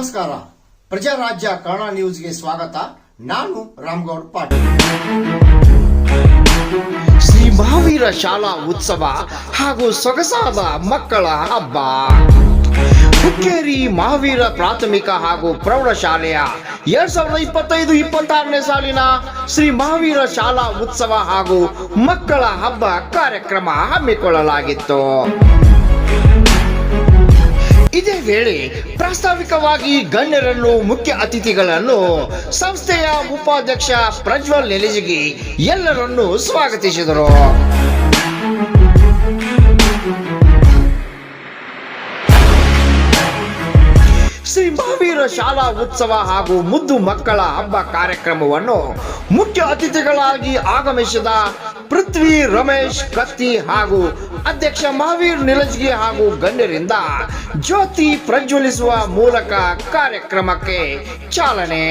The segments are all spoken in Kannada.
ನಮಸ್ಕಾರ. ಪ್ರಜಾರಾಜ್ಯ ಕನ್ನಡ ನ್ಯೂಸ್ಗೆ ಸ್ವಾಗತ. ನಾನು ರಾಮ್ಗೌಡ್ ಪಾಟೀಲ್. ಶ್ರೀ ಮಹಾವೀರ ಶಾಲಾ ಉತ್ಸವ ಹಾಗೂ ಸೊಗಸಾದ ಮಕ್ಕಳ ಹಬ್ಬ. ಹುಕ್ಕೇರಿ ಮಹಾವೀರ ಪ್ರಾಥಮಿಕ ಹಾಗೂ ಪ್ರೌಢಶಾಲೆಯ ಎರಡ್ ಸಾವಿರದ ಇಪ್ಪತ್ತೈದು ಇಪ್ಪತ್ತಾರನೇ ಸಾಲಿನ ಶ್ರೀ ಮಹಾವೀರ ಶಾಲಾ ಉತ್ಸವ ಹಾಗೂ ಮಕ್ಕಳ ಹಬ್ಬ ಕಾರ್ಯಕ್ರಮ ಹಮ್ಮಿಕೊಳ್ಳಲಾಗಿತ್ತು. ಇದೇ ವೇಳೆ ಪ್ರಾಸ್ತಾವಿಕವಾಗಿ ಗಣ್ಯರನ್ನು ಮುಖ್ಯ ಅತಿಥಿಗಳನ್ನು ಸಂಸ್ಥೆಯ ಉಪಾಧ್ಯಕ್ಷ ಪ್ರಜ್ವಲ್ ನೆಲಜಿಗಿ ಎಲ್ಲರನ್ನೂ ಸ್ವಾಗತಿಸಿದರು. ಶ್ರೀ ಮಹಾವೀರ ಶಾಲಾ ಉತ್ಸವ ಹಾಗೂ ಮುದ್ದು ಮಕ್ಕಳ ಹಬ್ಬ ಕಾರ್ಯಕ್ರಮವನ್ನು ಮುಖ್ಯ ಅತಿಥಿಗಳಾಗಿ ಆಗಮಿಸಿದ ಪೃಥ್ವಿ ರಮೇಶ್ ಕತ್ತಿ ಹಾಗೂ ಅಧ್ಯಕ್ಷ ಮಹಾವೀರ್ ನಿಲಜ್ಗಿ ಹಾಗೂ ಗಣ್ಯರಿಂದ ಜ್ಯೋತಿ ಪ್ರಜ್ವಲಿಸುವ ಮೂಲಕ ಕಾರ್ಯಕ್ರಮಕ್ಕೆ ಚಾಲನೆ.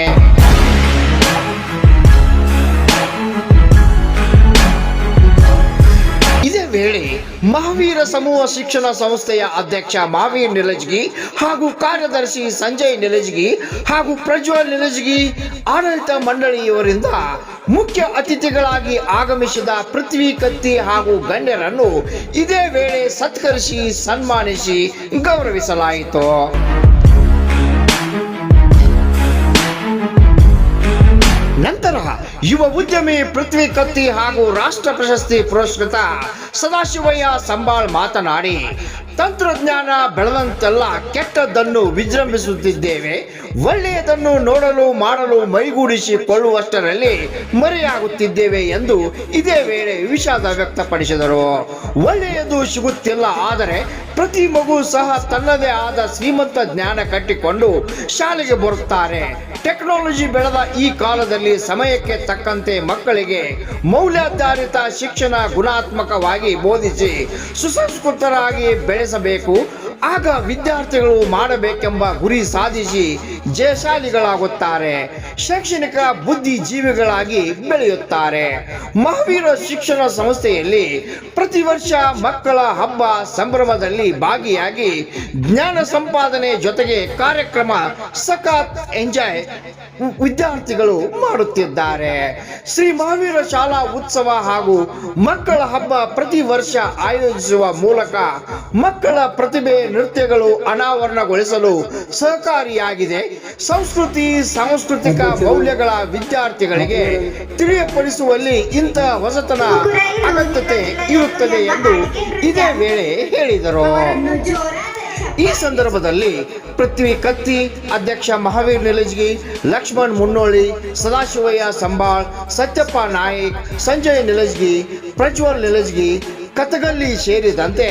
ವೇಳೆ ಮಹಾವೀರ ಸಮೂಹ ಶಿಕ್ಷಣ ಸಂಸ್ಥೆಯ ಅಧ್ಯಕ್ಷ ಮಹಾವೀರ್ ನಿಲಜ್ಗಿ ಹಾಗೂ ಕಾರ್ಯದರ್ಶಿ ಸಂಜಯ್ ನಿಲಜ್ಗಿ ಹಾಗೂ ಪ್ರಜ್ವಲ್ ನಿಲಜ್ಗಿ ಆಡಳಿತ ಮಂಡಳಿಯವರಿಂದ ಮುಖ್ಯ ಅತಿಥಿಗಳಾಗಿ ಆಗಮಿಸಿದ ಪೃಥ್ವಿ ಕತ್ತಿ ಹಾಗೂ ಗಣ್ಯರನ್ನು ಇದೇ ವೇಳೆ ಸತ್ಕರಿಸಿ ಸನ್ಮಾನಿಸಿ ಗೌರವಿಸಲಾಯಿತು. ಯುವ ಉದ್ಯಮಿ ಪೃಥ್ವಿ ಕತ್ತಿ ಹಾಗೂ ರಾಷ್ಟ್ರ ಪ್ರಶಸ್ತಿ ಪುರಸ್ಕೃತ ಸದಾಶಿವಯ್ಯ ಸಂಬಾಳ್ ಮಾತನಾಡಿ ತಂತ್ರಜ್ಞಾನ ಬೆಳೆದಂತೆಲ್ಲ ಕೆಟ್ಟದ್ದನ್ನು ವಿಜೃಂಭಿಸುತ್ತಿದ್ದೇವೆ. ಒಳ್ಳೆಯದನ್ನು ನೋಡಲು, ಮಾಡಲು, ಮೈಗೂಡಿಸಿಕೊಳ್ಳುವಷ್ಟರಲ್ಲಿ ಮರೆಯಾಗುತ್ತಿದ್ದೇವೆ ಎಂದು ಇದೇ ವೇಳೆ ವಿಷಾದ ವ್ಯಕ್ತಪಡಿಸಿದರು. ಒಳ್ಳೆಯದು ಸಿಗುತ್ತಿಲ್ಲ, ಆದರೆ ಪ್ರತಿ ಮಗು ಸಹ ತನ್ನದೇ ಆದ ಶ್ರೀಮಂತ ಜ್ಞಾನ ಕಟ್ಟಿಕೊಂಡು ಶಾಲೆಗೆ ಬರುತ್ತಾರೆ. ಟೆಕ್ನಾಲಜಿ ಬೆಳೆದ ಈ ಕಾಲದಲ್ಲಿ ಸಮಯಕ್ಕೆ ತಕ್ಕಂತೆ ಮಕ್ಕಳಿಗೆ ಮೌಲ್ಯಾಧಾರಿತ ಶಿಕ್ಷಣ ಗುಣಾತ್ಮಕವಾಗಿ ಬೋಧಿಸಿ, ಸುಸಂಸ್ಕೃತರಾಗಿ ಬೆಳೆಸಬೇಕು ಆಗ ವಿದ್ಯಾರ್ಥಿಗಳು ಮಾಡಬೇಕೆಂಬ ಗುರಿ ಸಾಧಿಸಿ ಜಯಶಾಲಿಗಳಾಗುತ್ತಾರೆ. ಶೈಕ್ಷಣಿಕ ಬುದ್ಧಿಜೀವಿಗಳಾಗಿ ಬೆಳೆಯುತ್ತಾರೆ. ಮಹಾವೀರ ಶಿಕ್ಷಣ ಸಂಸ್ಥೆಯಲ್ಲಿ ಪ್ರತಿ ವರ್ಷ ಮಕ್ಕಳ ಹಬ್ಬ ಸಂಭ್ರಮದಲ್ಲಿ ಭಾಗಿಯಾಗಿ ಜ್ಞಾನ ಸಂಪಾದನೆ ಜೊತೆಗೆ ಕಾರ್ಯಕ್ರಮ ಸಖತ್ ಎಂಜಾಯ್ ವಿದ್ಯಾರ್ಥಿಗಳು ಮಾಡುತ್ತಿದ್ದಾರೆ. ಶ್ರೀ ಮಹಾವೀರ ಶಾಲಾ ಉತ್ಸವ ಹಾಗೂ ಮಕ್ಕಳ ಹಬ್ಬ ಪ್ರತಿ ವರ್ಷ ಆಯೋಜಿಸುವ ಮೂಲಕ ಮಕ್ಕಳ ಪ್ರತಿಭೆ, ನೃತ್ಯಗಳು ಅನಾವರಣಗೊಳಿಸಲು ಸಹಕಾರಿಯಾಗಿದೆ ಸಂಸ್ಕೃತಿ, ಸಾಂಸ್ಕೃತಿಕ ಮೌಲ್ಯಗಳ ವಿದ್ಯಾರ್ಥಿಗಳಿಗೆ ತಿಳಿಯಪಡಿಸುವಲ್ಲಿ ಇಂತಹ ಹೊಸತನ ಅನಂತತೆ ಇರುತ್ತದೆ ಎಂದು ಇದೇ ವೇಳೆ ಹೇಳಿದರು. ಈ ಸಂದರ್ಭದಲ್ಲಿ ಪೃಥ್ವಿ ಕತ್ತಿ, ಅಧ್ಯಕ್ಷ ಮಹಾವೀರ್ ನಿಲಜ್ಗಿ, ಲಕ್ಷ್ಮಣ್ ಮುನ್ನೋಳಿ, ಸದಾಶಿವಯ್ಯ ಸಂಬಾಳ್, ಸತ್ಯಪ್ಪ ನಾಯಕ್, ಸಂಜಯ್ ನಿಲಜ್ಗಿ, ಪ್ರಜ್ವಲ್ ನಿಲಜ್ಗಿ ಕಥಗಲ್ಲಿ ಸೇರಿದಂತೆ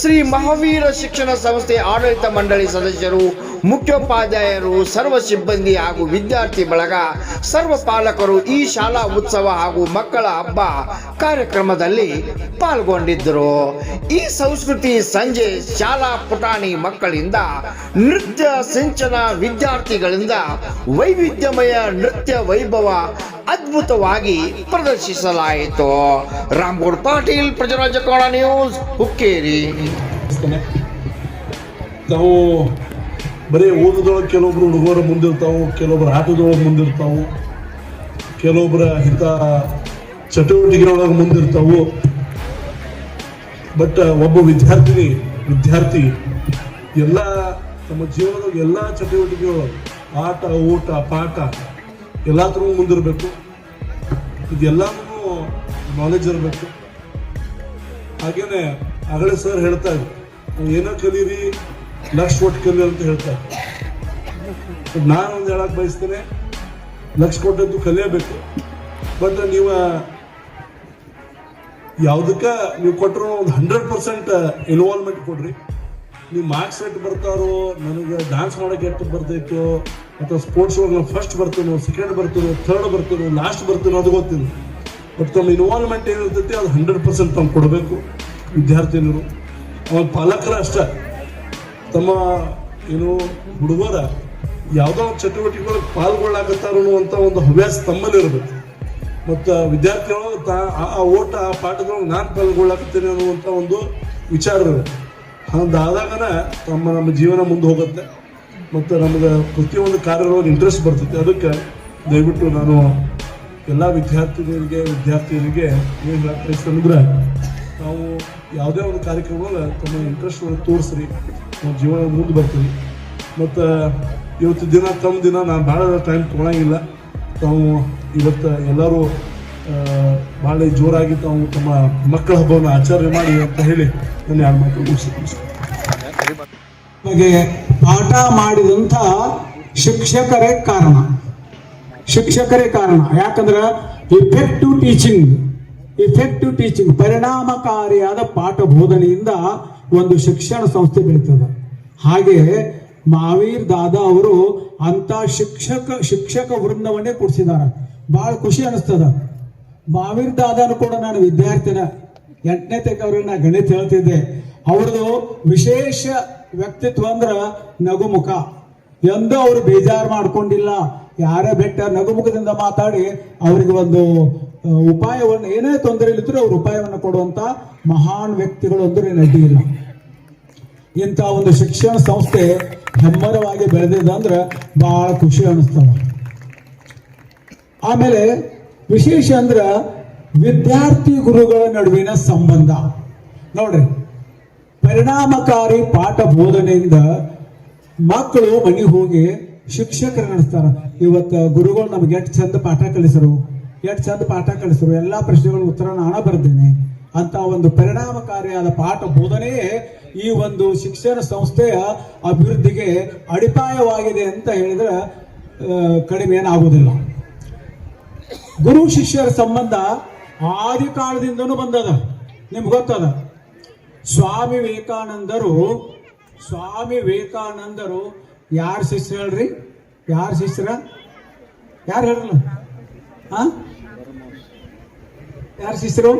ಶ್ರೀ ಮಹಾವೀರ ಶಿಕ್ಷಣ ಸಂಸ್ಥೆ ಆಡಳಿತ ಮಂಡಳಿ ಸದಸ್ಯರು ಮುಖ್ಯೋಪಾಧ್ಯಾಯರು ಸರ್ವ ಸಿಬ್ಬಂದಿ ಹಾಗೂ ವಿದ್ಯಾರ್ಥಿ ಬಳಗ, ಸರ್ವ ಪಾಲಕರು ಈ ಶಾಲಾ ಉತ್ಸವ ಹಾಗೂ ಮಕ್ಕಳ ಹಬ್ಬ ಕಾರ್ಯಕ್ರಮದಲ್ಲಿ ಪಾಲ್ಗೊಂಡಿದ್ದರು. ಈ ಸಂಸ್ಕೃತಿ ಸಂಜೆ ಶಾಲಾ ಪುಟಾಣಿ ಮಕ್ಕಳಿಂದ ನೃತ್ಯ ಸಿಂಚನ ವಿದ್ಯಾರ್ಥಿಗಳಿಂದ ವೈವಿಧ್ಯಮಯ ನೃತ್ಯ ವೈಭವ ಅದ್ಭುತವಾಗಿ ಪ್ರದರ್ಶಿಸಲಾಯಿತು. ರಾಮ್ಗೌಡ್ ಪಾಟೀಲ್ ಪ್ರಜರಾಜಕೋಣ ನ್ಯೂಸ್, ಹುಕ್ಕೇರಿ. ಬರೀ ಓದೋದೊಳಗೆ ಕೆಲವೊಬ್ರು ಹುಡುಗರು ಮುಂದಿರ್ತಾವೆ, ಕೆಲವೊಬ್ರು ಆಟದೊಳಗೆ ಮುಂದಿರ್ತಾವೆ ಕೆಲವೊಬ್ಬರ ಹಿತ ಚಟುವಟಿಕೆಗಳೊಳಗೆ ಮುಂದಿರ್ತಾವೆ. ಬಟ್ ಒಬ್ಬ ವಿದ್ಯಾರ್ಥಿನಿ, ವಿದ್ಯಾರ್ಥಿ, ಎಲ್ಲ ತಮ್ಮ ಜೀವನದಾಗ ಎಲ್ಲ ಚಟುವಟಿಕೆಗಳು, ಆಟ, ಊಟ, ಪಾಠ ಎಲ್ಲಾದ್ರೂ ಮುಂದಿರಬೇಕು. ಇದೆಲ್ಲನೂ ನಾಲೆಜ್ ಇರಬೇಕು. ಹಾಗೇನೆ ಅಗಳೆ ಸರ್ ಹೇಳ್ತಾ ಇದ್ರು ಏನೋ ಕಲೀರಿ ಲಕ್ಷ ಕೊಟ್ಟು ಕಲಿ ಅಂತ ಹೇಳ್ತಾರೆ. ನಾನು ಒಂದು ಹೇಳಕ್ ಬಯಸ್ತೇನೆ, ಲಕ್ಷ ಕೊಟ್ಟದ್ದು ಕಲಿಯಬೇಕು. ಬಟ್ ನೀವು ಯಾವುದಕ್ಕೆ ನೀವು ಕೊಟ್ಟರು ಒಂದು ಹಂಡ್ರೆಡ್ ಪರ್ಸೆಂಟ್ ಇನ್ವಾಲ್ವ್ಮೆಂಟ್ ಕೊಡ್ರಿ. ನೀವು ಮಾರ್ಕ್ಸ್ ಎಷ್ಟು ಬರ್ತಾರೋ, ನನಗೆ ಡಾನ್ಸ್ ಮಾಡೋಕೆ ಎಷ್ಟು ಬರ್ತೈತೋ, ಅಥವಾ ಸ್ಪೋರ್ಟ್ಸ್ ಒಳಗೆ ಫಸ್ಟ್ ಬರ್ತೀನೋ ಸೆಕೆಂಡ್ ಬರ್ತೀನೋ ಥರ್ಡ್ ಬರ್ತೀನೋ ಲಾಸ್ಟ್ ಬರ್ತೀನೋ ಅದು ಗೊತ್ತಿಲ್ಲ. ಬಟ್ ತಮ್ಮ ಇನ್ವಾಲ್ವ್ಮೆಂಟ್ ಏನಿರ್ತೈತಿ, ಅದು ಹಂಡ್ರೆಡ್ ಪರ್ಸೆಂಟ್ ತಮ್ಮ ಕೊಡಬೇಕು, ವಿದ್ಯಾರ್ಥಿನಿಯರು. ಆಮೇಲೆ ಪಾಲಕರ ಅಷ್ಟ. ತಮ್ಮ, ಏನು, ಹುಡುಗರ ಯಾವುದೋ ಒಂದು ಚಟುವಟಿಕೆಗಳಿಗೆ ಪಾಲ್ಗೊಳ್ಳಾಕತ್ತಾರ ಅನ್ನುವಂಥ ಒಂದು ಹವ್ಯಾಸ ತಮ್ಮಲ್ಲಿರಬೇಕು. ಮತ್ತು ವಿದ್ಯಾರ್ಥಿಗಳು ತಾ, ಆ- ಓಟ, ಆ ಪಾಠದೊಳಗೆ ನಾನು ಪಾಲ್ಗೊಳ್ಳಾಕತ್ತೇನೆ ಅನ್ನುವಂಥ ಒಂದು ವಿಚಾರ ಅದಾದಾಗ ತಮ್ಮ, ನಮ್ಮ ಜೀವನ ಮುಂದೆ ಹೋಗುತ್ತೆ. ಮತ್ತು ನಮ್ಗೆ ಪ್ರತಿಯೊಂದು ಕಾರ್ಯದೊಳಗೆ ಇಂಟ್ರೆಸ್ಟ್ ಬರ್ತೈತೆ. ಅದಕ್ಕೆ ದಯವಿಟ್ಟು ನಾನು ಎಲ್ಲ ವಿದ್ಯಾರ್ಥಿನಿಯರಿಗೆ ವಿದ್ಯಾರ್ಥಿಯರಿಗೆ ಏನು ಹೇಳ್ತಾ ಅಂದ್ರೆ, ನಾವು ಯಾವುದೇ ಒಂದು ಕಾರ್ಯಕ್ರಮದಲ್ಲಿ ತಮ್ಮ ಇಂಟ್ರೆಸ್ಟ್ ತೋರಿಸ್ರಿ. ನಾವು ಜೀವನ ಮುಂದೆ ಬರ್ತೀವಿ. ಮತ್ತು ಇವತ್ತು ದಿನ, ತಮ್ಮ ದಿನ ನಾನು ಭಾಳ ಟೈಮ್ ತೊಗೊಳಂಗಿಲ್ಲ. ತಾವು ಇವತ್ತು ಎಲ್ಲರೂ ಭಾಳ ಜೋರಾಗಿ ತಾವು ತಮ್ಮ ಮಕ್ಕಳ ಹಬ್ಬವನ್ನು ಆಚರಣೆ ಮಾಡಿ ಅಂತ ಹೇಳಿ ನಾನು ಎರಡು ಮಾತು ಪಾಠ ಮಾಡಿದಂಥ ಶಿಕ್ಷಕರೇ ಕಾರಣ. ಶಿಕ್ಷಕರೇ ಕಾರಣ. ಯಾಕಂದ್ರೆ ಇಫೆಕ್ಟಿವ್ ಟೀಚಿಂಗ್ ಇಫೆಕ್ಟಿವ್ ಟೀಚಿಂಗ್ ಪರಿಣಾಮಕಾರಿಯಾದ ಪಾಠ ಬೋಧನೆಯಿಂದ ಒಂದು ಶಿಕ್ಷಣ ಸಂಸ್ಥೆ ಬೆಳೀತದೆ. ಹಾಗೆ ಮಹಾವೀರ್ ದಾದಾ ಅವರು ಅಂತ ಶಿಕ್ಷಕ ಶಿಕ್ಷಕ ವೃಂದವನ್ನೇ ಕೊಡಿಸಿದ್ದಾರೆ ಬಹಳ ಖುಷಿ ಅನಿಸ್ತದ. ಮಹಾವೀರ್ ದಾದಾನು ಕೂಡ ನಾನು ವಿದ್ಯಾರ್ಥಿನ. ಎಂಟನೇ ತಕ್ಕ ಅವ್ರಿಗೆ ನಾ ಗಣಿತ ಹೇಳ್ತಿದ್ದೆ. ಅವ್ರದ್ದು ವಿಶೇಷ ವ್ಯಕ್ತಿತ್ವ ಅಂದ್ರ ನಗುಮುಖ. ಎಂದು ಅವರು ಬೇಜಾರು ಮಾಡ್ಕೊಂಡಿಲ್ಲ. ಯಾರೇ ಬೆಟ್ಟ ನಗುಮುಖದಿಂದ ಮಾತಾಡಿ ಅವರಿಗೆ ಒಂದು ಉಪಾಯವನ್ನು ಏನೇ ತೊಂದರೆ ಇಲ್ಲಿದ್ರು ಅವ್ರ ಉಪಾಯವನ್ನು ಕೊಡುವಂತ ಮಹಾನ್ ವ್ಯಕ್ತಿಗಳು ಅಂದ್ರೆ ನಡೆಯಿಲ್ಲ ಇಂಥ ಒಂದು ಶಿಕ್ಷಣ ಸಂಸ್ಥೆ ಹೆಮ್ಮರವಾಗಿ ಬೆಳೆದಿದೆ ಅಂದ್ರೆ ಬಹಳ ಖುಷಿ ಅನಿಸ್ತದ. ಆಮೇಲೆ ವಿಶೇಷ ಅಂದ್ರೆ ವಿದ್ಯಾರ್ಥಿ ಗುರುಗಳ ನಡುವಿನ ಸಂಬಂಧ. ನೋಡ್ರಿ, ಪರಿಣಾಮಕಾರಿ ಪಾಠ ಬೋಧನೆಯಿಂದ ಮಕ್ಕಳು ಮನೆಗೆ ಹೋಗಿ ಶಿಕ್ಷಕರು ನಡೆಸ್ತಾರ. ಇವತ್ತು ಗುರುಗಳು ನಮ್ಗೆ ಎಷ್ಟು ಚಂದ ಪಾಠ ಕಲಿಸರು. ಎಷ್ಟು ಚಂದ ಪಾಠ ಕಲಿಸರು, ಎಲ್ಲ ಪ್ರಶ್ನೆಗಳ ಉತ್ತರ ನಾನು ಬರ್ದೇನೆ ಅಂತ ಒಂದು ಪರಿಣಾಮಕಾರಿಯಾದ ಪಾಠ ಬೋಧನೆಯೇ ಈ ಒಂದು ಶಿಕ್ಷಣ ಸಂಸ್ಥೆಯ ಅಭಿವೃದ್ಧಿಗೆ ಅಡಿಪಾಯವಾಗಿದೆ ಅಂತ ಹೇಳಿದ್ರೆ ಕಡಿಮೆ ಏನಾಗುವುದಿಲ್ಲ ಗುರು ಶಿಷ್ಯರ ಸಂಬಂಧ ಆದಿ ಕಾಲದಿಂದನೂ ಬಂದದ. ನಿಮ್ಗೆ ಗೊತ್ತದ? ಸ್ವಾಮಿ ವಿವೇಕಾನಂದರು ಸ್ವಾಮಿ ವಿವೇಕಾನಂದರು ಯಾರ ಶಿಷ್ಯ ಹೇಳ್ರಿ? ಯಾರ ಶಿಷ್ಯರ? ಯಾರು ಹೇಳಲ್ಲ ಹಾ ಯಾರ ಶಿಷ್ಯರು?